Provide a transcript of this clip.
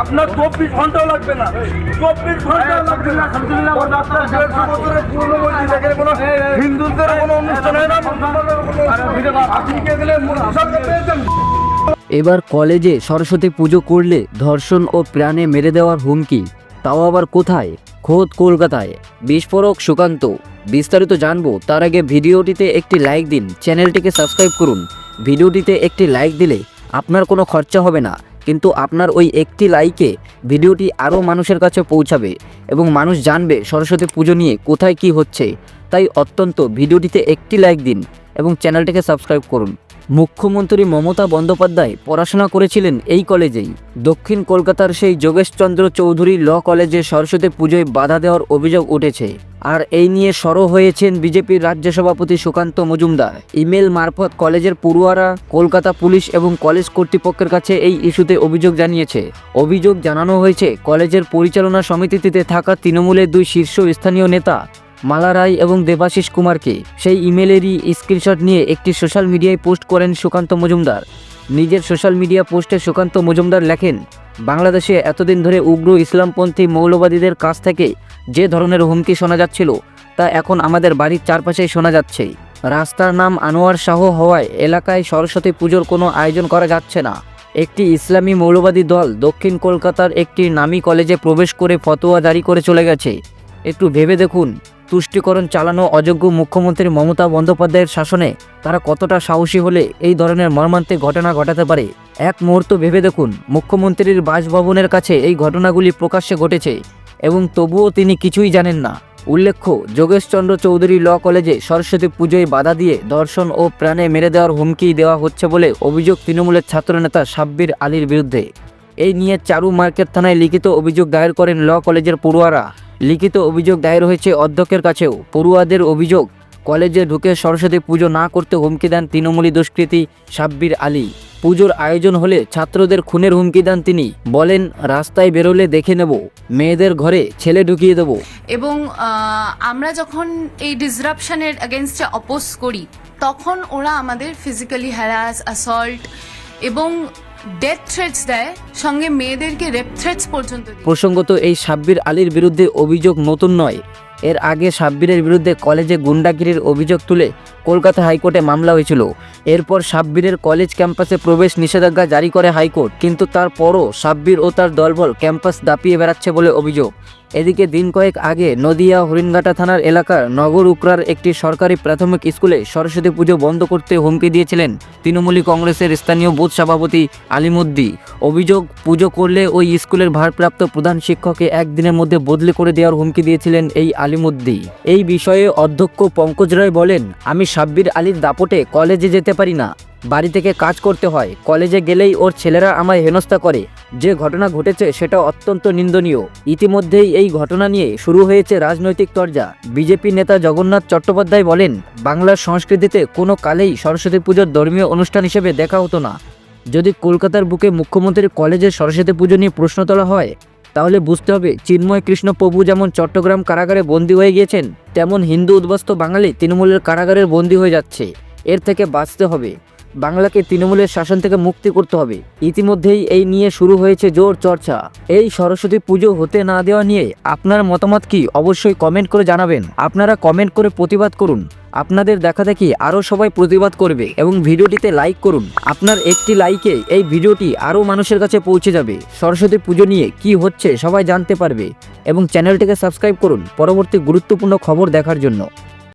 আপনার চব্বিশ ঘন্টাও লাগবে না। চব্বিশ ঘণ্টা লাগবে না। হিন্দুদের কোনো অনুষ্ঠান হয় না। আপনি কে মুসলমান পেয়েছেন এবার কলেজে সরস্বতী পুজো করলে ধর্ষণ ও প্রাণে মেরে দেওয়ার হুমকি। তাও আবার কোথায়? খোদ কলকাতায়। বিস্ফোরক সুকান্ত। বিস্তারিত জানব তার আগে ভিডিওটিতে একটি লাইক দিন। চ্যানেলটিকে সাবস্ক্রাইব করুন। ভিডিওটিতে একটি লাইক দিলে আপনার কোনো খরচা হবে না, কিন্তু আপনার ওই একটি লাইকে ভিডিওটি আরও মানুষের কাছে পৌঁছাবে এবং মানুষ জানবে সরস্বতী পুজো নিয়ে কোথায় কি হচ্ছে। তাই অত্যন্ত ভিডিওটিতে একটি লাইক দিন এবং চ্যানেলটিকে সাবস্ক্রাইব করুন। মুখ্যমন্ত্রী মমতা বন্দ্যোপাধ্যায় পড়াশোনা করেছিলেন এই কলেজেই। দক্ষিণ কলকাতার সেই যোগেশচন্দ্র চৌধুরী ল কলেজে সরস্বতী পুজোয় বাধা দেওয়ার অভিযোগ উঠেছে। আর এই নিয়ে সরব হয়েছেন বিজেপির রাজ্য সভাপতি সুকান্ত মজুমদার। ইমেল মারফত কলেজের পড়ুয়ারা, কলকাতা পুলিশ এবং কলেজ কর্তৃপক্ষের কাছে এই ইস্যুতে অভিযোগ জানিয়েছে। অভিযোগ জানানো হয়েছে, কলেজের পরিচালনা সমিতিতে থাকা তৃণমূলের দুই শীর্ষ স্থানীয় নেতা মালা রায় এবং দেবাশিস কুমারকে সেই ইমেলেরই স্ক্রিনশট নিয়ে একটি সোশ্যাল মিডিয়ায় পোস্ট করেন সুকান্ত মজুমদার। নিজের সোশ্যাল মিডিয়া পোস্টে সুকান্ত মজুমদার লেখেন, বাংলাদেশে এতদিন ধরে উগ্র ইসলামপন্থী মৌলবাদীদের কাছ থেকে যে ধরনের হুমকি শোনা যাচ্ছিল, তা এখন আমাদের বাড়ির চারপাশেই শোনা যাচ্ছে। রাস্তার নাম আনোয়ার শাহ হওয়ায় এলাকায় সরস্বতী পুজোর কোনো আয়োজন করা যাচ্ছে না। একটি ইসলামী মৌলবাদী দল দক্ষিণ কলকাতার একটি নামী কলেজে প্রবেশ করে ফতোয়া জারি করে চলে গেছে। একটু ভেবে দেখুন। তুষ্টিকরণ চালানো অযোগ্য মুখ্যমন্ত্রী মমতা বন্দ্যোপাধ্যায়ের শাসনে তারা কতটা সাহসী হলে এই ধরনের মর্মান্তিক ঘটনা ঘটাতে পারে? এক মুহূর্ত ভেবে দেখুন, মুখ্যমন্ত্রীর বাসভবনের কাছে এই ঘটনাগুলি প্রকাশ্যে ঘটেছে এবং তবুও তিনি কিছুই জানেন না। উল্লেখ্য, যোগেশচন্দ্র চৌধুরী ল কলেজে সরস্বতী পুজোয় বাধা দিয়ে দর্শন ও প্রাণে মেরে দেওয়ার হুমকি দেওয়া হচ্ছে বলে অভিযোগ তৃণমূলের ছাত্রনেতা সাব্বির আলীর বিরুদ্ধে। এই নিয়ে চারু মার্কেট থানায় লিখিত অভিযোগ দায়ের করেন ল কলেজের পড়ুয়ারা। লিখিত অভিযোগ দায়ের হয়েছে অধ্যক্ষের কাছেও। পড়ুয়াদের অভিযোগ, কলেজে ঢুকে সরস্বতী পুজো না করতে হুমকি দেন তৃণমূলী দুষ্কৃতী সাব্বির আলী। পুজোর আয়োজন হলে ছাত্রদের খুনের হুমকি দেন তিনি। বলেন, রাস্তায় বেরোলে দেখে নেব, মেয়েদের ঘরে ছেলে ঢুকিয়ে দেবো। এবং আমরা যখন এই ডিসরাপশনের এগেনস্টে অপোজ করি, তখন ওরা আমাদের ফিজিক্যালি হ্যারাস অ্যাসল্ট এবং ডেথ থ্রেটস দেয়, সঙ্গে মেয়েদেরকে রেপ থ্রেটস পর্যন্ত। প্রসঙ্গত, এই সাব্বির আলীর বিরুদ্ধে অভিযোগ নতুন নয়। এর আগে সাব্বিরের বিরুদ্ধে কলেজে গুন্ডাগিরির অভিযোগ তুলে কলকাতা হাইকোর্টে মামলা হয়েছিল। এরপর সাব্বিরের কলেজ ক্যাম্পাসে প্রবেশ নিষেধাজ্ঞা জারি করে হাইকোর্ট, কিন্তু তারপরও সাব্বির ও তার দলবল ক্যাম্পাস দাপিয়ে বেড়াচ্ছে বলে অভিযোগ। এদিকে দিন কয়েক আগে নদিয়া হরিণঘাটা থানার এলাকার নগর উকরার একটি সরকারি প্রাথমিক স্কুলে সরস্বতী পুজো বন্ধ করতে হুমকি দিয়েছিলেন তৃণমূলী কংগ্রেসের স্থানীয় বুথ সভাপতি আলিমুদ্দি। অভিযোগ, পুজো করলে ওই স্কুলের ভারপ্রাপ্ত প্রধান শিক্ষককে একদিনের মধ্যে বদলি করে দেওয়ার হুমকি দিয়েছিলেন এই আলিমুদ্দি। এই বিষয়ে অধ্যক্ষ পঙ্কজ রায় বলেন, আমি সাব্বির আলীর দাপটে কলেজে যেতে পারি না। বাড়ি থেকে কাজ করতে হয়। কলেজে গেলেই ওর ছেলেরা আমায় হেনস্থা করে। যে ঘটনা ঘটেছে সেটা অত্যন্ত নিন্দনীয়। ইতিমধ্যেই এই ঘটনা নিয়ে শুরু হয়েছে রাজনৈতিক তরজা। বিজেপি নেতা জগন্নাথ চট্টোপাধ্যায় বলেন, বাংলার সংস্কৃতিতে কোনো কালেই সরস্বতী পুজোর ধর্মীয় অনুষ্ঠান হিসেবে দেখা হতো না। যদি কলকাতার বুকে মুখ্যমন্ত্রীর কলেজে সরস্বতী পুজো নিয়ে প্রশ্ন তোলা হয়, তাহলে বুঝতে হবে চিন্ময় কৃষ্ণ প্রভু যেমন চট্টগ্রাম কারাগারে বন্দী হয়ে গিয়েছেন, তেমন হিন্দু উদ্বাস্ত বাঙালি তৃণমূলের কারাগারের বন্দী হয়ে যাচ্ছে। এর থেকে বাঁচতে হবে। বাংলাকে তৃণমূলের শাসন থেকে মুক্তি করতে হবে। ইতিমধ্যেই এই নিয়ে শুরু হয়েছে জোর চর্চা। এই সরস্বতী পুজো হতে না দেওয়া নিয়ে আপনার মতামত কি অবশ্যই কমেন্ট করে জানাবেন। আপনারা কমেন্ট করে প্রতিবাদ করুন। আপনাদের দেখা দেখি আরও সবাই প্রতিবাদ করবে এবং ভিডিওটিতে লাইক করুন। আপনার একটি লাইকে এই ভিডিওটি আরও মানুষের কাছে পৌঁছে যাবে। সরস্বতী পুজো নিয়ে কি হচ্ছে সবাই জানতে পারবে এবং চ্যানেলটিকে সাবস্ক্রাইব করুন। পরবর্তী গুরুত্বপূর্ণ খবর দেখার জন্য।